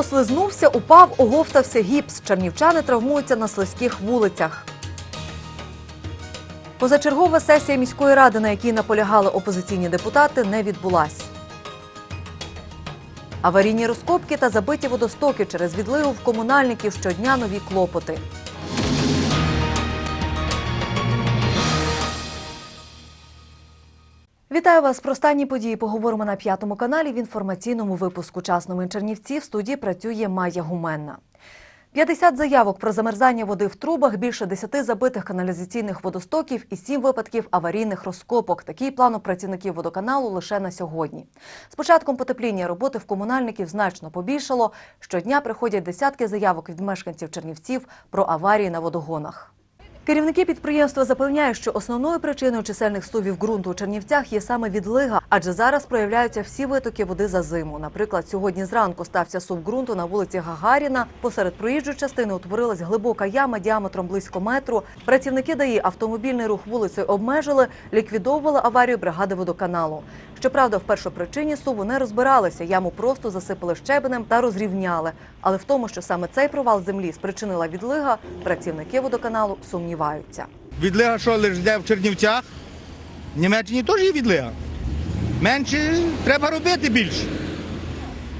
Послизнувся, упав, оговтався гіпс. Чернівчани травмуються на слизьких вулицях. Позачергова сесія міської ради, на якій наполягали опозиційні депутати, не відбулась. Аварійні розкопки та забиті водостоки через відливу в комунальників щодня нові клопоти. Вітаю вас про останні події. Поговоримо на п'ятому каналі в інформаційному випуску «Час новин Чернівці. В студії працює Майя Гуменна. 50 заявок про замерзання води в трубах, більше 10 забитих каналізаційних водостоків і 7 випадків аварійних розкопок. Такий план у працівників водоканалу лише на сьогодні. З початком потепління роботи в комунальників значно побільшало. Щодня приходять десятки заявок від мешканців Чернівців про аварії на водогонах. Керівники підприємства запевняють, що основною причиною чисельних сувів ґрунту у Чернівцях є саме відлига, адже зараз проявляються всі витоки води за зиму. Наприклад, сьогодні зранку стався сув ґрунту на вулиці Гагаріна. Посеред проїжджої частини утворилась глибока яма діаметром близько метру. Працівники ДАІ автомобільний рух вулицею обмежили, ліквідовували аварію бригади водоканалу. Щоправда, в першопричині суву не розбиралися, яму просто засипали щебенем та розрівняли. Але в тому, що саме цей провал землі спричинила відлига, працівники водоканалу сумніваються. Відлига, що лише йде в Чернівцях, в Німеччині теж є відлига. Менше треба робити більше.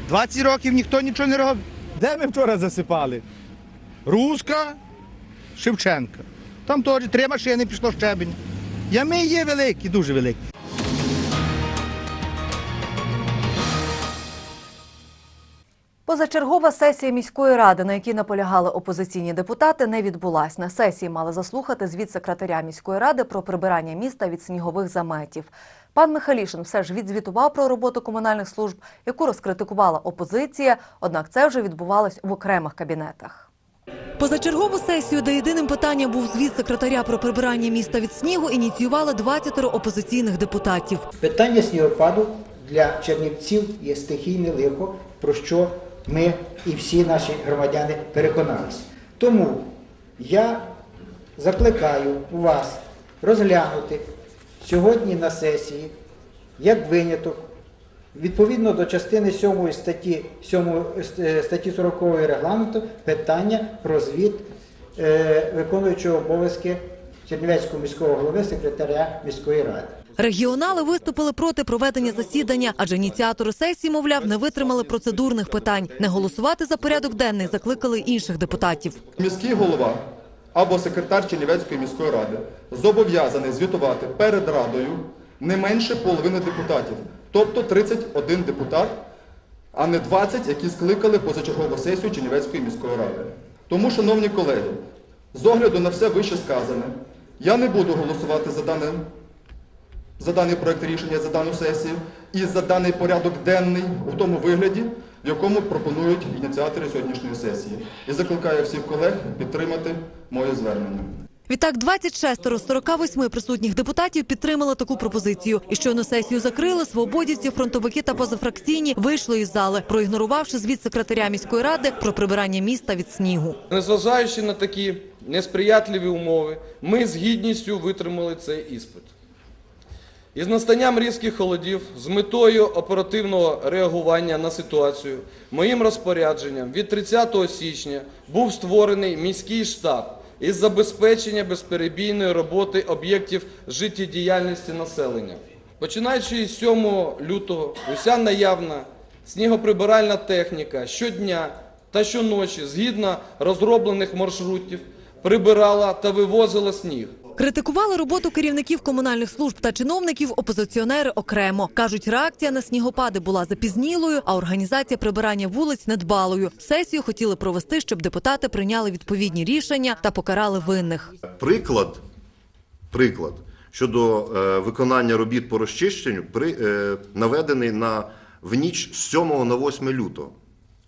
20 років ніхто нічого не робить. Де ми вчора засипали? Руска, Шевченка. Там теж три машини пішло щебень. Ями є великі, дуже великі. Позачергова сесія міської ради, на якій наполягали опозиційні депутати, не відбулась. На сесії мали заслухати звіт секретаря міської ради про прибирання міста від снігових заметів. Пан Михалішин все ж відзвітував про роботу комунальних служб, яку розкритикувала опозиція. Однак це вже відбувалось в окремих кабінетах. Позачергову сесію, де єдиним питанням був звіт секретаря про прибирання міста від снігу, ініціювали 20 опозиційних депутатів. Питання снігопаду для чернівців є стихійне лихо, про що ми і всі наші громадяни переконалися. Тому я закликаю вас розглянути сьогодні на сесії як виняток. Відповідно до частини 7 статті 7 е, статті 40 регламенту питання про звіт е, виконуючого обов'язки Чернівецького міського голови секретаря міської ради. Регіонали виступили проти проведення засідання, адже ініціатори сесії, мовляв, не витримали процедурних питань. Не голосувати за порядок денний закликали інших депутатів. Міський голова або секретар Чернівецької міської ради зобов'язаний звітувати перед радою не менше половини депутатів, тобто 31 депутат, а не 20, які скликали позачергову сесію Чернівецької міської ради. Тому, шановні колеги, з огляду на все вище сказане, я не буду голосувати за дане за даний проект рішення, за дану сесію і за даний порядок денний у тому вигляді, в якому пропонують ініціатори сьогоднішньої сесії. І закликаю всіх колег підтримати моє звернення. Відтак 26 з 48 присутніх депутатів підтримали таку пропозицію. І щойно сесію закрили, свободівці, фронтовики та позафракційні вийшли із зали, проігнорувавши звіт секретаря міської ради про прибирання міста від снігу. Незважаючи на такі несприятливі умови, ми з гідністю витримали цей іспит. Із настанням різких холодів, з метою оперативного реагування на ситуацію, моїм розпорядженням від 30 січня був створений міський штаб із забезпечення безперебійної роботи об'єктів життєдіяльності населення. Починаючи з 7 лютого, уся наявна снігоприбиральна техніка щодня та щоночі, згідно розроблених маршрутів, прибирала та вивозила сніг. Критикували роботу керівників комунальних служб та чиновників опозиціонери окремо. Кажуть, реакція на снігопади була запізнілою, а організація прибирання вулиць недбалою. Сесію хотіли провести, щоб депутати прийняли відповідні рішення та покарали винних. Приклад, приклад щодо е, виконання робіт по розчищенню при, е, наведений на, в ніч з 7 на 8 лютого.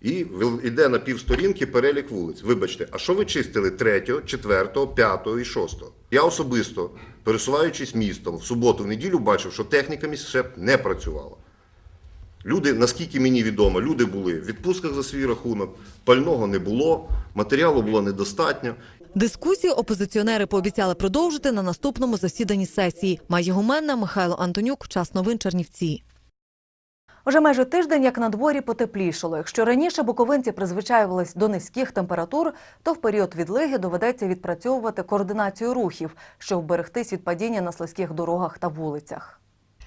І йде на півсторінки перелік вулиць. Вибачте, а що ви чистили 3, 4, 5 і 6? Я особисто, пересуваючись містом, в суботу, в неділю бачив, що техніка міськшеп не працювала. Люди, наскільки мені відомо, люди були в відпустках за свій рахунок, пального не було, матеріалу було недостатньо. Дискусію опозиціонери пообіцяли продовжити на наступному засіданні сесії. Має гуменна Михайло Антонюк. Час новин Чернівці. Вже майже тиждень, як на дворі потеплішало. Якщо раніше буковинці призвичаювались до низьких температур, то в період відлиги доведеться відпрацьовувати координацію рухів, щоб вберегтись від падіння на слизьких дорогах та вулицях.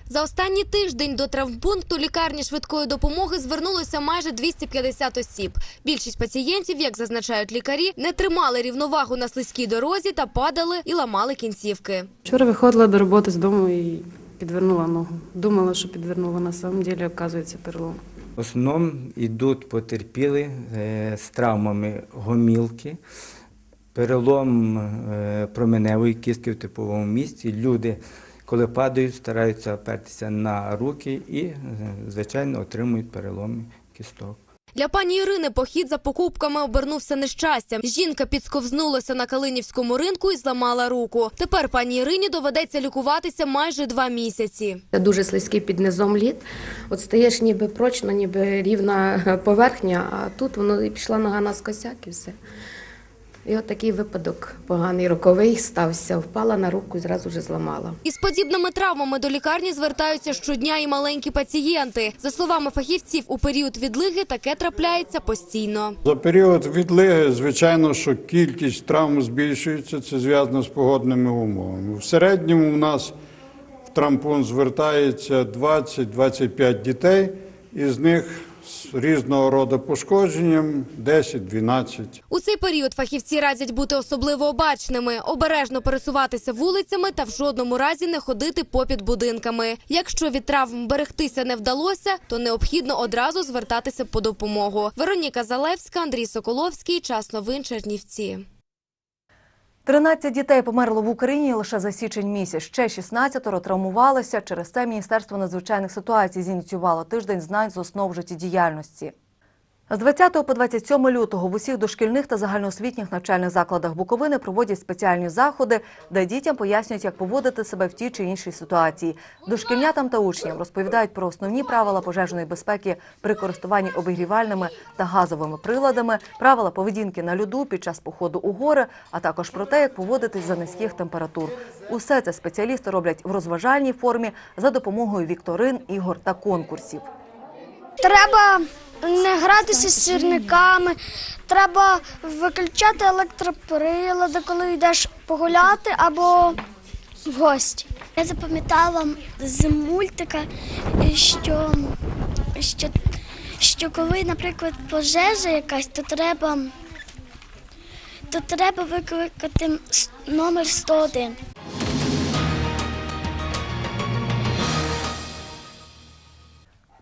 За останній тиждень до травмпункту лікарні швидкої допомоги звернулося майже 250 осіб. Більшість пацієнтів, як зазначають лікарі, не тримали рівновагу на слизькій дорозі та падали і ламали кінцівки. Вчора виходила до роботи з дому і підвернула ногу. Думала, що підвернула, на самом деле, оказується, перелом. В основному йдуть потерпіли з травмами гомілки, перелом е, променевої кістки в типовому місці. Люди, коли падають, стараються опертися на руки і, е, звичайно, отримують переломи кісток. Для пані Ірини похід за покупками обернувся нещастям. Жінка підсковзнулася на Калинівському ринку і зламала руку. Тепер пані Ірині доведеться лікуватися майже два місяці. Дуже слизький під низом лід. От стаєш ніби прочно, ніби рівна поверхня, а тут воно і пішла нога на скосяк і все. І от такий випадок поганий роковий стався. Впала на руку і зразу ж зламала. Із подібними травмами до лікарні звертаються щодня і маленькі пацієнти. За словами фахівців, у період відлиги таке трапляється постійно. За період відлиги, звичайно, що кількість травм збільшується, це зв'язано з погодними умовами. В середньому у нас в трампун звертається 20-25 дітей, із них з різного роду пошкодженням 10-12. У цей період фахівці радять бути особливо обачними, обережно пересуватися вулицями та в жодному разі не ходити попід будинками. Якщо від травм берегтися не вдалося, то необхідно одразу звертатися по допомогу. Вероніка Залевська, Андрій Соколовський. Час новин Чернівці. 13 дітей померло в Україні лише за січень місяць. Ще 16 травмувалися. Через це Міністерство надзвичайних ситуацій зініціювало тиждень знань з основ життєдіяльності. З 20 по 27 лютого в усіх дошкільних та загальноосвітніх навчальних закладах Буковини проводять спеціальні заходи, де дітям пояснюють, як поводити себе в тій чи іншій ситуації. Дошкільнятам та учням розповідають про основні правила пожежної безпеки при користуванні обігрівальними та газовими приладами, правила поведінки на льоду під час походу у гори, а також про те, як поводитись за низьких температур. Усе це спеціалісти роблять в розважальній формі за допомогою вікторин, ігор та конкурсів. Треба не гратися з сірниками, треба виключати електроприлади, коли йдеш погуляти або в гості. Я запам'ятала з мультика, що, що, що коли, наприклад, пожежа якась, то треба, то треба викликати номер 101.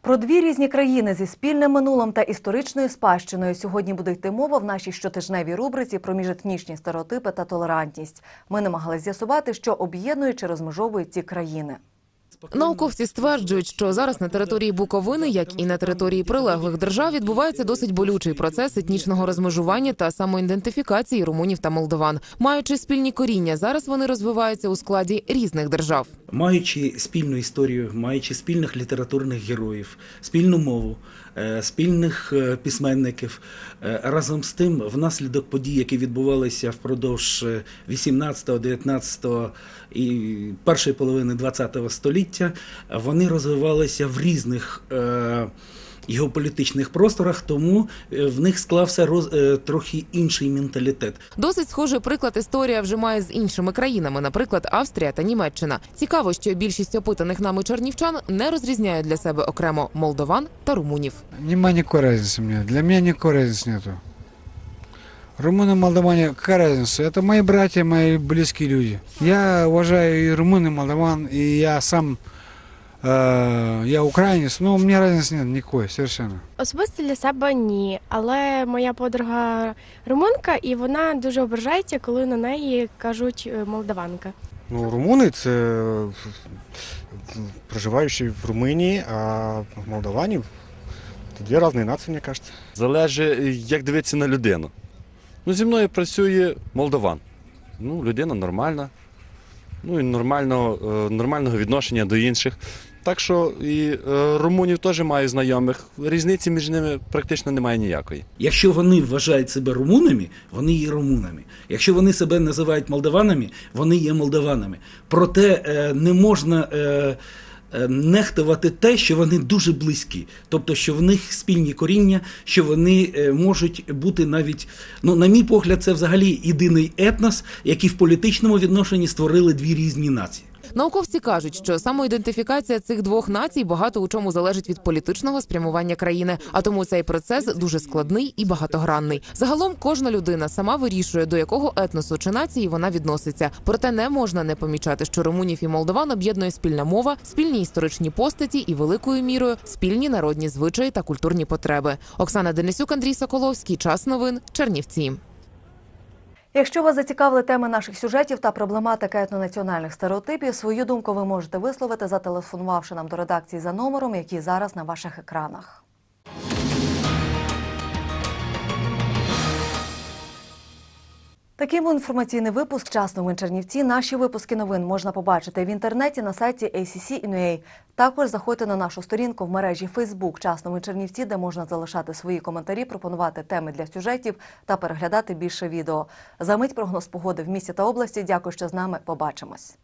Про дві різні країни зі спільним минулим та історичною спадщиною сьогодні буде йти мова в нашій щотижневій рубриці про міжетнічні стереотипи та толерантність. Ми намагалися з'ясувати, що об'єднує чи розмежовує ці країни. Науковці стверджують, що зараз на території Буковини, як і на території прилеглих держав, відбувається досить болючий процес етнічного розмежування та самоідентифікації румунів та молдован. Маючи спільні коріння, зараз вони розвиваються у складі різних держав. маючи спільну історію, маючи спільних літературних героїв, спільну мову, спільних е, письменників, е, разом з тим, внаслідок подій, які відбувалися впродовж е, 18, 19 і першої половини 20 століття, вони розвивалися в різних е, Геополітичних просторах, тому е, в них склався роз, е, трохи інший менталітет. Досить схожий приклад історія вже має з іншими країнами, наприклад, Австрія та Німеччина. Цікаво, що більшість опитаних нами чернівчан не розрізняють для себе окремо молдован та румунів. Нема никакой разницы мне. Для меня никакой разницы нету. Румыны, молдаване, какая разница? Это мои братья, мои близкие люди. Я уважаю и румын, и молдаван, и я сам, э, я украинец, но у меня разницы нет совершенно. Особисто для себе ні, але моя подруга румунка, і вона дуже ображається, коли на неї кажуть е, молдаванка. Ну, румуни це е, проживаючі в Румунії, а молдавані це дві різні нації, мені кажеться. Залежить, як дивитися на людину. Ну, зі мною працює молдаван. Ну, людина нормальна. Ну і нормально, е, нормального відношення до інших. Так що і е, румунів теж маю знайомих. Різниці між ними практично немає ніякої. Якщо вони вважають себе румунами, вони є румунами. Якщо вони себе називають молдаванами, вони є молдаванами. Проте е, не можна е, нехтувати те, що вони дуже близькі, тобто, що в них спільні коріння, що вони можуть бути навіть, ну, на мій погляд, це взагалі єдиний етнос, який в політичному відношенні створили дві різні нації. Науковці кажуть, що самоідентифікація цих двох націй багато у чому залежить від політичного спрямування країни, а тому цей процес дуже складний і багатогранний. Загалом кожна людина сама вирішує, до якого етносу чи нації вона відноситься. Проте не можна не помічати, що румунів і молдаван об'єднує спільна мова, спільні історичні постаті і великою мірою спільні народні звичаї та культурні потреби. Оксана Денисюк, Андрій Соколовський. Час новин. Чернівці. Якщо вас зацікавили теми наших сюжетів та проблематика етнонаціональних стереотипів, свою думку ви можете висловити, зателефонувавши нам до редакції за номером, який зараз на ваших екранах. Таким інформаційний випуск «Час новин Чернівці. Наші випуски новин можна побачити в інтернеті на сайті ACC.in.ua. Також заходьте на нашу сторінку в мережі Facebook «Часному Чернівці», де можна залишати свої коментарі, пропонувати теми для сюжетів та переглядати більше відео. За мить прогноз погоди в місті та області. Дякую, що з нами. Побачимось.